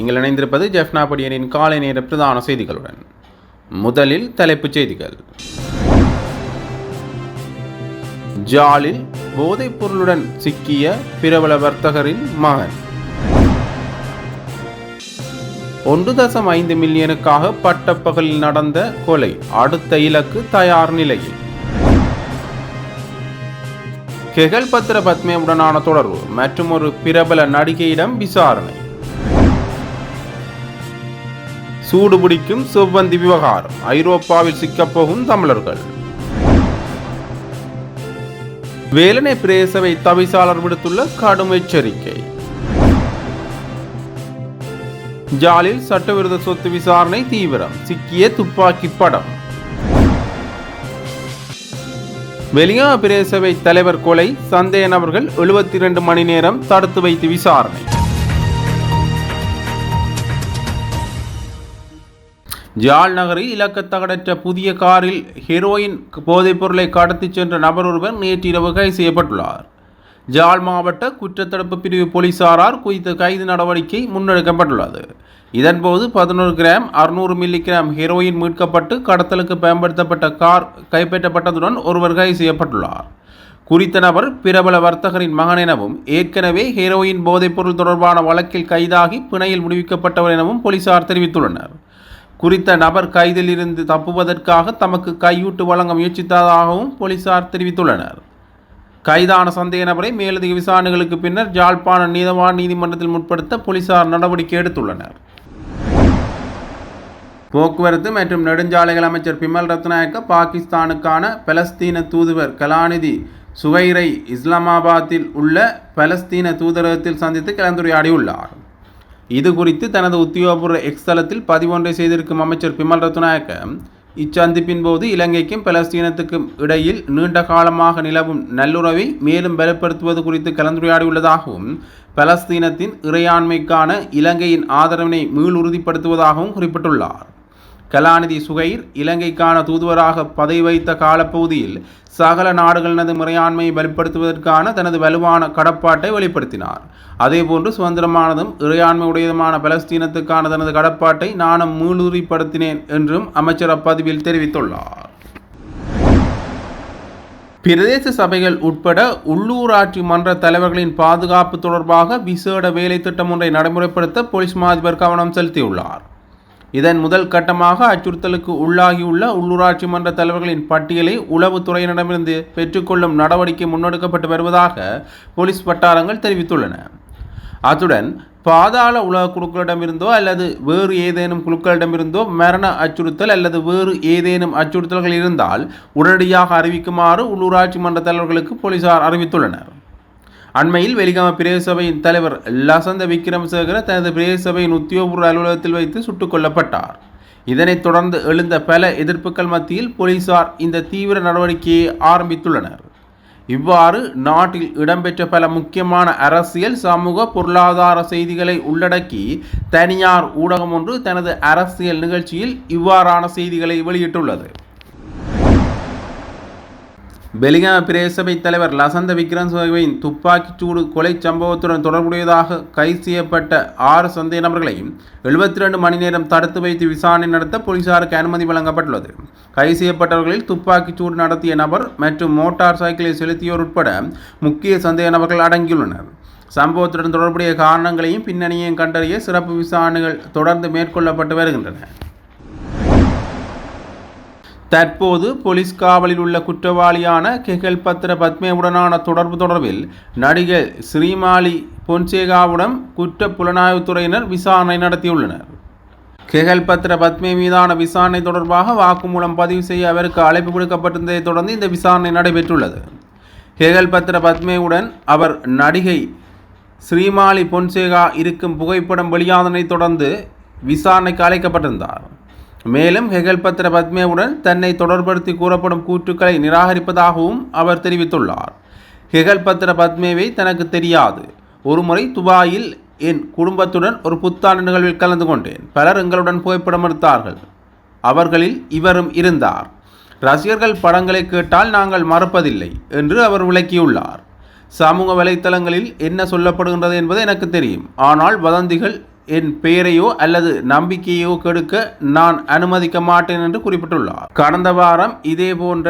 நீங்கள் இணைந்திருப்பது ஜெஃப்னா படியனின் காலை நேர பிரதான செய்திகளுடன். முதலில் தலைப்புச் செய்திகள். ஜாலில் போதைப் பொருளுடன் சிக்கிய பிரபல வர்த்தகரின் மகன். ஒன்று தசம் ஐந்து மில்லியனுக்காக பட்டப்பகலில் நடந்த கொலை அடுத்த இலக்கு தயார் நிலையில். கெகல் பத்திர பத்மேவுடனான தொடர்பு மற்றும் ஒரு பிரபல நடிகையிடம் விசாரணை. சூடுபிடிக்கும் செவ்வந்தி விவகாரம். ஐரோப்பாவில் சிக்கப்போகும் தமிழர்கள். வேலனை பிரேசவை தவிசாளர் விடுத்துள்ள கடும் எச்சரிக்கை. ஜாலில் சட்டவிரோத சொத்து விசாரணை தீவிரம். சிக்கிய துப்பாக்கி படம். வெளியா பிரேசவை தலைவர் கொலை. சந்தேக நபர்கள் எழுபத்தி இரண்டு மணி நேரம் தடுத்து வைத்து விசாரணை. ஜாழ் நகரில் இலக்கத்தகடற்ற புதிய காரில் ஹெரோயின் போதைப் பொருளை கடத்திச் சென்ற நபர் ஒருவர் நேற்றிரவு கைது செய்யப்பட்டுள்ளார். ஜாழ் மாவட்ட குற்றத்தடுப்பு பிரிவு போலீசாரால் குறித்த கைது நடவடிக்கை முன்னெடுக்கப்பட்டுள்ளது. இதன்போது பதினோரு கிராம் அறுநூறு மில்லி கிராம் ஹெரோயின் மீட்கப்பட்டு கடத்தலுக்கு பயன்படுத்தப்பட்ட கார் கைப்பற்றப்பட்டதுடன் ஒருவர் கைது செய்யப்பட்டுள்ளார். குறித்த நபர் பிரபல வர்த்தகரின் மகன் எனவும் ஏற்கனவே ஹெரோயின் போதைப்பொருள் தொடர்பான வழக்கில் கைதாகி பிணையில் விடுவிக்கப்பட்டவர் எனவும் போலீசார் தெரிவித்துள்ளனர். குறித்த நபர் கைதில் இருந்து தப்புவதற்காக தமக்கு கையூட்டு வழங்க முயற்சித்ததாகவும் போலீசார் தெரிவித்துள்ளனர். கைதான சந்தேக நபரை மேலதிக விசாரணைகளுக்கு பின்னர் ஜாழ்ப்பாண நீதவான் நீதிமன்றத்தில் முற்படுத்த போலீசார் நடவடிக்கை எடுத்துள்ளனர். போக்குவரத்து மற்றும் நெடுஞ்சாலைகள் அமைச்சர் பிமல் ரத்நாயக்க பாகிஸ்தானுக்கான பலஸ்தீன தூதுவர் கலாநிதி சுகைரை இஸ்லாமாபாத்தில் உள்ள பலஸ்தீன தூதரகத்தில் சந்தித்து கலந்துரையாடியுள்ளார். இது குறித்து தனது உத்தியோகபூர்வ எக்ஸ் தளத்தில் பதிவொன்றை செய்திருக்கும் அமைச்சர் பிமல் ரத்நாயக்க இச்சந்திப்பின் போது இலங்கைக்கும் பலஸ்தீனத்துக்கும் இடையில் நீண்ட காலமாக நிலவும் நல்லுறவை மேலும் பலப்படுத்துவது குறித்து கலந்துரையாடியுள்ளதாகவும் பலஸ்தீனத்தின் இறையாண்மைக்கான இலங்கையின் ஆதரவினை மீளுறுதிப்படுத்துவதாகவும் குறிப்பிட்டுள்ளார். கலாநிதி சுகைர் இலங்கைக்கான தூதுவராக பதவி வைத்த காலப்பகுதியில் சகல நாடுகளினது முறையாண்மையை வலுப்படுத்துவதற்கான தனது வலுவான கடப்பாட்டை வெளிப்படுத்தினார். அதேபோன்று சுதந்திரமானதும் இறையாண்மை உடையதுமான பலஸ்தீனத்துக்கான தனது கடப்பாட்டை நானும் மீளுரிப்படுத்தினேன் என்றும் அமைச்சர் அப்பதிவில் தெரிவித்துள்ளார். பிரதேச சபைகள் உட்பட உள்ளூராட்சி மன்ற தலைவர்களின் பாதுகாப்பு தொடர்பாக விசேட வேலை திட்டம் ஒன்றை நடைமுறைப்படுத்த போலீஸ் மாதிபர் கவனம் செலுத்தியுள்ளார். இதன் முதல் கட்டமாக அச்சுறுத்தலுக்கு உள்ளாகியுள்ள உள்ளூராட்சி மன்ற தலைவர்களின் பட்டியலை உளவுத்துறையினரிடமிருந்து பெற்றுக்கொள்ளும் நடவடிக்கை முன்னெடுக்கப்பட்டு வருவதாக போலீஸ் வட்டாரங்கள் தெரிவித்துள்ளன. அத்துடன் பாதாள உலக குழுக்களிடமிருந்தோ அல்லது வேறு ஏதேனும் குழுக்களிடமிருந்தோ மரண அச்சுறுத்தல் அல்லது வேறு ஏதேனும் அச்சுறுத்தல்கள் இருந்தால் உடனடியாக அறிவிக்குமாறு உள்ளூராட்சி மன்ற தலைவர்களுக்கு போலீசார் அறிவித்துள்ளனர். அண்மையில் வெளிகாம பிரதேச சபையின் தலைவர் லசந்த விக்ரமசேகர தனது பிரதேச சபையின் உத்தியோகபூர்வ அலுவலகத்தில் வைத்து சுட்டுக் கொல்லப்பட்டார். இதனைத் தொடர்ந்து எழுந்த பல எதிர்ப்புகள் மத்தியில் போலீசார் இந்த தீவிர நடவடிக்கையை ஆரம்பித்துள்ளனர். இவ்வாறு நாட்டில் இடம்பெற்ற பல முக்கியமான அரசியல் சமூக பொருளாதார செய்திகளை உள்ளடக்கி தனியார் ஊடகம் ஒன்று தனது அரசியல் நிகழ்ச்சியில் இவ்வாறான செய்திகளை வெளியிட்டுள்ளது. பெலிகாம பிரேசபை தலைவர் லசந்த விக்ரமசிங்கவின் துப்பாக்கிச்சூடு கொலை சம்பவத்துடன் தொடர்புடையதாக கைது செய்யப்பட்ட ஆறு சந்தேக நபர்களையும் எழுபத்தி ரெண்டு மணி நேரம் தடுத்து வைத்து விசாரணை நடத்த போலீசாருக்கு அனுமதி வழங்கப்பட்டுள்ளது. கைது செய்யப்பட்டவர்களில் துப்பாக்கிச்சூடு நடத்திய நபர் மற்றும் மோட்டார் சைக்கிளை செலுத்தியோர் உட்பட முக்கிய சந்தேக நபர்கள் அடங்கியுள்ளனர். சம்பவத்துடன் தொடர்புடைய காரணங்களையும் பின்னணியையும் கண்டறிய சிறப்பு விசாரணைகள் தொடர்ந்து மேற்கொள்ளப்பட்டு வருகின்றன. தற்போது போலீஸ் காவலில் உள்ள குற்றவாளியான கெகல் பத்ர பத்மேவுடனான தொடர்பு தொடர்பில் நடிகர் ஸ்ரீமாலி பொன்சேகாவுடன் குற்ற புலனாய்வுத்துறையினர் விசாரணை நடத்தியுள்ளனர். கெகல் பத்ர பத்மே மீதான விசாரணை தொடர்பாக வாக்குமூலம் பதிவு செய்ய அவருக்கு அழைப்பு விடுக்கப்பட்டிருந்ததை தொடர்ந்து இந்த விசாரணை நடைபெற்றுள்ளது. கெகல் பத்ர பத்மேவுடன் அவர் நடிகை ஸ்ரீமாலி பொன்சேகா இருக்கும் புகைப்படம் வெளியாதனை தொடர்ந்து விசாரணைக்கு அழைக்கப்பட்டிருந்தார். மேலும் ஹெகல் பத்திர பத்மேவுடன் தன்னை தொடர்படுத்தி கூறப்படும் கூற்றுக்களை நிராகரிப்பதாகவும் அவர் தெரிவித்துள்ளார். ஹெகல் பத்திர பத்மேவை தனக்கு தெரியாது. ஒருமுறை துபாயில் என் குடும்பத்துடன் ஒரு புத்தாண்டு நிகழ்வில் கலந்து கொண்டேன். பலர் எங்களுடன் புகைப்படம் எடுத்தார்கள். அவர்களில் இவரும் இருந்தார். ரசிகர்கள் படங்களை கேட்டால் நாங்கள் மறப்பதில்லை என்று அவர் விளக்கியுள்ளார். சமூக வலைத்தளங்களில் என்ன சொல்லப்படுகின்றது என்பது எனக்கு தெரியும். ஆனால் வதந்திகள் என் பெயரையோ அல்லது நம்பிக்கையோ கெடுக்க நான் அனுமதிக்க மாட்டேன் என்று குறிப்பிட்டுள்ளார். கடந்த வாரம் இதே போன்ற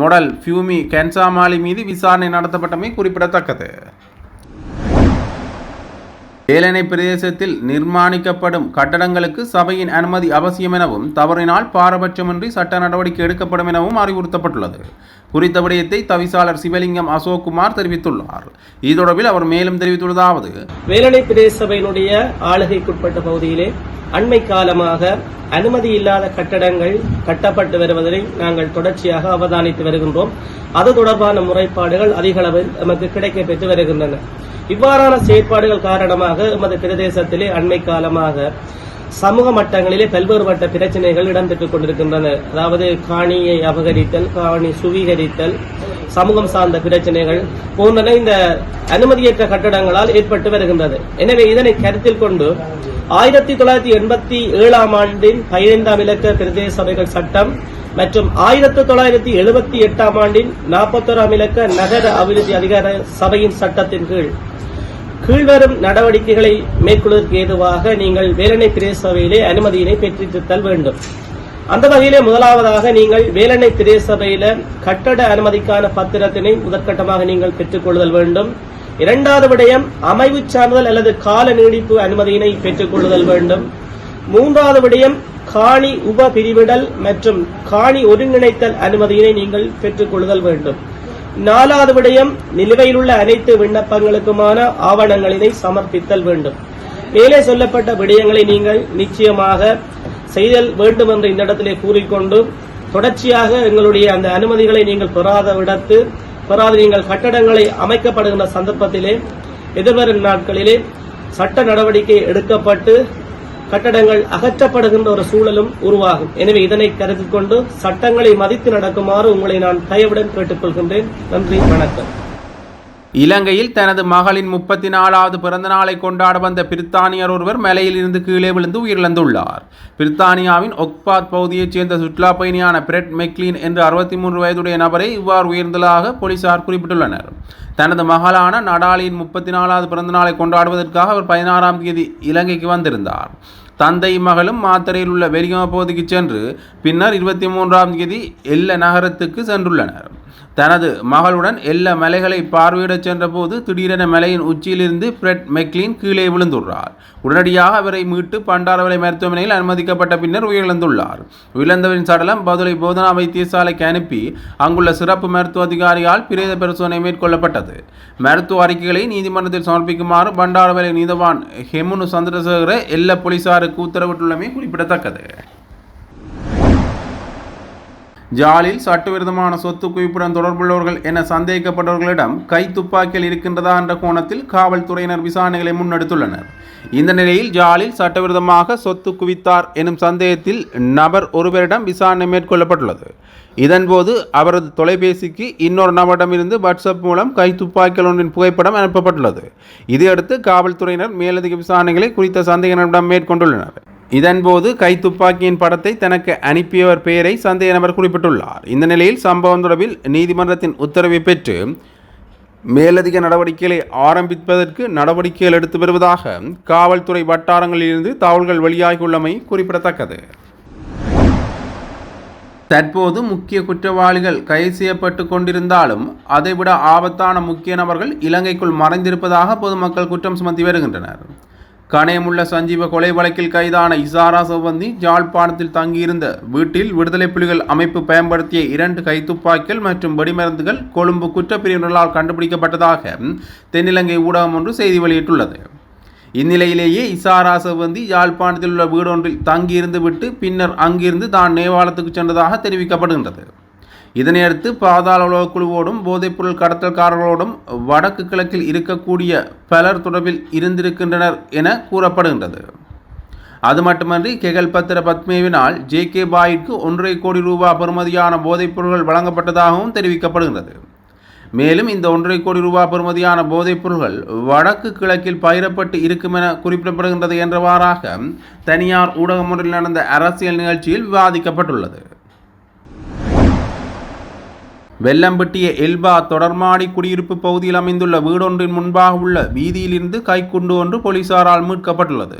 மொடல் ஃபியூமி கென்சாமாலி மீது விசாரணை நடத்தப்பட்டமை குறிப்பிடத்தக்கது. ஏலனை பிரதேசத்தில் நிர்மாணிக்கப்படும் கட்டடங்களுக்கு சபையின் அனுமதி அவசியம் எனவும் தவறினால் பாரபட்சமின்றி சட்ட நடவடிக்கை எடுக்கப்படும் எனவும் அறிவுறுத்தப்பட்டுள்ளது. குறித்த விடயத்தை தவிசாளர் சிவலிங்கம் அசோக்குமார் தெரிவித்துள்ளார். இது தொடர்பில் அவர் மேலும் தெரிவித்துள்ளதாவது வேலணை பிரதேச சபையினுடைய ஆளுகைக்குட்பட்ட பகுதியிலே அண்மை காலமாக அனுமதி இல்லாத கட்டடங்கள் கட்டப்பட்டு வருவதை நாங்கள் தொடர்ச்சியாக அவதானித்து வருகின்றோம். அது தொடர்பான முறைப்பாடுகள் அதிக அளவில் நமக்கு கிடைக்கப்பெற்று வருகின்றன. இவ்வாறான செயற்பாடுகள் காரணமாக எமது பிரதேசத்திலே அண்மை காலமாக சமூக மட்டங்களிலே பல்வேறுபட்ட பிரச்சனைகள் இடம்பெற்றுக் கொண்டிருக்கின்றன. அதாவது காணியை அபகரித்தல் காணி சுவீகரித்தல் சமூகம் சார்ந்த பிரச்சனைகள் போன்றன இந்த அனுமதியற்ற கட்டடங்களால் ஏற்பட்டு வருகின்றது. எனவே இதனை கருத்தில் கொண்டு ஆயிரத்தி தொள்ளாயிரத்தி எண்பத்தி ஏழாம் ஆண்டின் பதினைந்தாம் இலக்க பிரதேச சபைகள் சட்டம் மற்றும் ஆயிரத்தி தொள்ளாயிரத்தி எழுபத்தி எட்டாம் ஆண்டின் நாற்பத்தோராம் இலக்க நகர அபிவிருத்தி அதிகார சபையின் சட்டத்தின் கீழ் கீழ்வரும் நடவடிக்கைகளை மேற்கொள்வதற்கு ஏதுவாக நீங்கள் வேலணை பிரதேச சபையிலே அனுமதியினை பெற்றிருத்தல் வேண்டும். அந்த வகையிலே முதலாவதாக நீங்கள் வேலணை பிரதேச சபையில கட்டட அனுமதிக்கான பத்திரத்தினை முதற்கட்டமாக நீங்கள் பெற்றுக்கொள்ளுதல் வேண்டும். இரண்டாவது விடயம் அமைவு சான்றிதழ் அல்லது கால நீடிப்பு அனுமதியினை பெற்றுக்கொள்ளுதல் வேண்டும். மூன்றாவது விடயம் காணி உப பிரிவிடல் மற்றும் காணி ஒருங்கிணைத்தல் அனுமதியினை நீங்கள் பெற்றுக்கொள்ளுதல் வேண்டும். நாலாவது விடயம் நிலுவையில் உள்ள அனைத்து விண்ணப்பங்களுக்குமான ஆவணங்களினை சமர்ப்பித்தல் வேண்டும். மேலே சொல்லப்பட்ட விடயங்களை நீங்கள் நிச்சயமாக செய்தல் வேண்டும் என்று இந்த இடத்திலே கூறிக்கொண்டு தொடர்ச்சியாக எங்களுடைய அந்த அனுமதிகளை நீங்கள் பெறாத விடத்து பெறாத நீங்கள் கட்டடங்களை அமைக்கப்படுகின்ற சந்தர்ப்பத்திலே எதிர்வரும் நாட்களிலே சட்ட நடவடிக்கை எடுக்கப்பட்டு கட்டடங்கள் அகற்றப்படுகின்ற ஒரு சூழலும் உருவாகும். எனவே இதனை கருத்தில் கொண்டு சட்டங்களை மதித்து நடக்குமாறு உங்களை நான் தயவுடன் கேட்டுக்கொள்கின்றேன். நன்றி வணக்கம். இலங்கையில் தனது மகளின் முப்பத்தி நாலாவது பிறந்த நாளை கொண்டாட வந்த பிரித்தானியர் ஒருவர் மலையிலிருந்து கீழே விழுந்து உயிரிழந்துள்ளார். பிரித்தானியாவின் ஒக்பாத் பகுதியைச் சேர்ந்த சுற்றுலா பயணியான பிரெட் மெக்லீன் என்ற அறுபத்தி மூன்று வயதுடைய நபரை இவ்வாறு உயர்ந்ததாக போலீசார் குறிப்பிட்டுள்ளனர். தனது மகளான நடாலியின் முப்பத்தி நாலாவது பிறந்த நாளை கொண்டாடுவதற்காக அவர் பதினாறாம் தேதி இலங்கைக்கு வந்திருந்தார். தந்தை மகளும் மாத்தரையில் உள்ள வெறிகம பகுதிக்கு சென்று பின்னர் இருபத்தி மூன்றாம் தேதி எல்ல நகரத்துக்கு சென்றுள்ளனர். தனது மகளுடன் எல்லா மலைகளை பார்வையிடச் சென்றபோது திடீரென மலையின் உச்சியிலிருந்து பிரெட் மெக்லீன் கீழே விழுந்துள்ளார். உடனடியாக அவரை மீட்டு பண்டாரவளை மருத்துவமனையில் அனுமதிக்கப்பட்ட பின்னர் உயிரிழந்துள்ளார். உயிரிழந்தவரின் சடலம் பதுளை போதனா வைத்தியசாலைக்கு அனுப்பி அங்குள்ள சிறப்பு மருத்துவ அதிகாரியால் பிரேத பரிசோதனை மேற்கொள்ளப்பட்டது. மருத்துவ அறிக்கைகளை நீதிமன்றத்தில் சமர்ப்பிக்குமாறு பண்டாரவளை நீதவான் ஹெமுனு சந்திரசேகர எல்ல போலீசாருக்கு உத்தரவிட்டுள்ளமை குறிப்பிடத்தக்கது. ஜாலில் சட்டவிரோதமான சொத்து குவிப்புடன் தொடர்புள்ளவர்கள் என சந்தேகிக்கப்பட்டவர்களிடம் கை துப்பாக்கியில் இருக்கின்றதா என்ற கோணத்தில் காவல்துறையினர் விசாரணைகளை முன்னெடுத்துள்ளனர். இந்த நிலையில் ஜாலில் சட்டவிரோதமாக சொத்து குவித்தார் எனும் சந்தேகத்தில் நபர் ஒருவரிடம் விசாரணை மேற்கொள்ளப்பட்டுள்ளது. இதன்போது அவரது தொலைபேசிக்கு இன்னொரு நபரிடமிருந்து வாட்ஸ்அப் மூலம் கை துப்பாக்கிகள் ஒன்றின் புகைப்படம் அனுப்பப்பட்டுள்ளது. இதையடுத்து காவல்துறையினர் மேலதிக விசாரணைகளை குறித்த சந்தேக நபரிடம் மேற்கொண்டுள்ளனர். இதன்போது கைத்துப்பாக்கியின் படத்தை தனக்கு அனுப்பியவர் பெயரை சந்தேக நபர் குறிப்பிட்டுள்ளார். இந்த நிலையில் சம்பவம் தொடர்பில் நீதிமன்றத்தின் உத்தரவை பெற்று மேலதிக நடவடிக்கைகளை ஆரம்பிப்பதற்கு நடவடிக்கைகள் எடுத்து வருவதாக காவல்துறை வட்டாரங்களிலிருந்து தகவல்கள் வெளியாகியுள்ளமை குறிப்பிடத்தக்கது. தற்போது முக்கிய குற்றவாளிகள் கைது செய்யப்பட்டு கொண்டிருந்தாலும் அதைவிட ஆபத்தான முக்கிய நபர்கள் இலங்கைக்குள் மறைந்திருப்பதாக பொதுமக்கள் குற்றம் சுமத்தி வருகின்றனர். கணையமுள்ள சஞ்சீவ கொலை வழக்கில் கைதான இசாரா சவந்தி ஜாழ்ப்பாணத்தில் தங்கியிருந்த வீட்டில் விடுதலை புலிகள் அமைப்பு பயன்படுத்திய இரண்டு கைத்துப்பாக்கிகள் மற்றும் வெடிமருந்துகள் கொழும்பு குற்றப்பிரிவினர்களால் கண்டுபிடிக்கப்பட்டதாக தென்னிலங்கை ஊடகம் ஒன்று செய்தி வெளியிட்டுள்ளது. இந்நிலையிலேயே இசாரா சவந்தி யாழ்ப்பாணத்தில் உள்ள வீடொன்றில் தங்கியிருந்து விட்டு பின்னர் அங்கிருந்து தான் நேபாளத்துக்கு சென்றதாக தெரிவிக்கப்படுகின்றது. இதனையடுத்து பாதாள உலக குழுவோடும் போதைப்பொருள் கடத்தல்காரர்களோடும் வடக்கு கிழக்கில் இருக்கக்கூடிய பலர் தொடர்பில் இருந்திருக்கின்றனர் என கூறப்படுகின்றது. அது மட்டுமன்றி கெகல் பத்திர பத்மேவினால் ஜே கே பாயிற்கு ஒன்றரை கோடி ரூபாய் பெறுமதியான போதைப் பொருட்கள் வழங்கப்பட்டதாகவும் தெரிவிக்கப்படுகின்றது. மேலும் இந்த ஒன்றரை கோடி ரூபாய் பெறுமதியான போதைப் பொருட்கள் வடக்கு கிழக்கில் பயிரப்பட்டு இருக்கும் என குறிப்பிடப்படுகின்றது என்றவாறாக தனியார் ஊடகம் ஒன்றில் நடந்த அரசியல் நிகழ்ச்சியில் விவாதிக்கப்பட்டுள்ளது. வெள்ளம்பட்டிய எல்பா தொடர்மாடி குடியிருப்பு பகுதியில் அமைந்துள்ள வீடொன்றின் முன்பாக உள்ள வீதியிலிருந்து கைக்குண்டு ஒன்று போலீசாரால் மீட்கப்பட்டுள்ளது.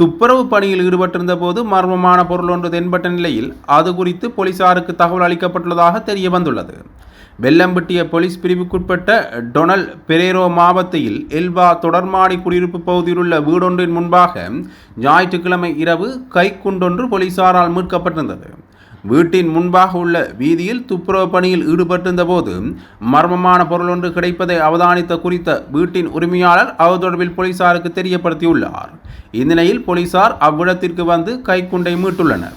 துப்புரவு பணியில் ஈடுபட்டிருந்த போது மர்மமான பொருள் ஒன்று தென்பட்ட நிலையில் அது குறித்து போலீசாருக்கு தகவல் அளிக்கப்பட்டுள்ளதாக தெரிய வந்துள்ளது. வெள்ளம்பட்டிய போலீஸ் பிரிவுக்குட்பட்ட டொனல் பெரேரோ மாவட்டத்தில் எல்வா தொடர்மாடி குடியிருப்பு பகுதியில் உள்ள வீடொன்றின் முன்பாக ஞாயிற்றுக்கிழமை இரவு கைக்குண்டொன்று போலீசாரால் மீட்கப்பட்டிருந்தது. வீட்டின் முன்பாக உள்ள வீதியில் துப்புரவு பணியில் ஈடுபட்டிருந்த போது மர்மமான பொருள் ஒன்று கிடைப்பதை அவதானித்த குறித்த வீட்டின் உரிமையாளர் அவர் தொடர்பில் போலீசாருக்கு தெரியப்படுத்தியுள்ளார். இந்நிலையில் போலீசார் அவ்விடத்திற்கு வந்து கைக்குண்டை மீட்டுள்ளனர்.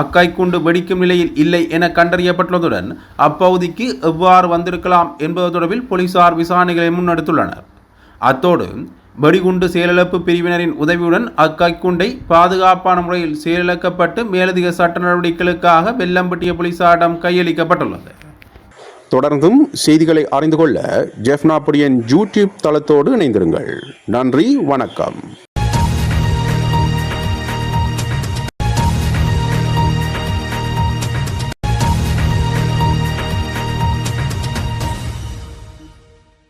அக்கைக்குண்டு வெடிக்கும் நிலையில் இல்லை என கண்டறியப்பட்டுள்ளதுடன் அப்பகுதிக்கு எவ்வாறு வந்திருக்கலாம் என்பது தொடர்பில் போலீசார் விசாரணைகளை முன்னெடுத்துள்ளனர். அத்தோடு வெடிகுண்டு செயலிழப்பு பிரிவினரின் உதவியுடன் அக்கைக்குண்டை பாதுகாப்பான முறையில் செயலிழக்கப்பட்டு மேலதிக சட்ட நடவடிக்கைகளுக்காக வெள்ளம்பட்டிய போலீசாரிடம் கையளிக்கப்பட்டுள்ளது. தொடர்ந்தும் செய்திகளை அறிந்து கொள்ள ஜெஃப்னாபுரியன் யூடியூப் தளத்தோடு இணைந்திருங்கள். நன்றி வணக்கம்.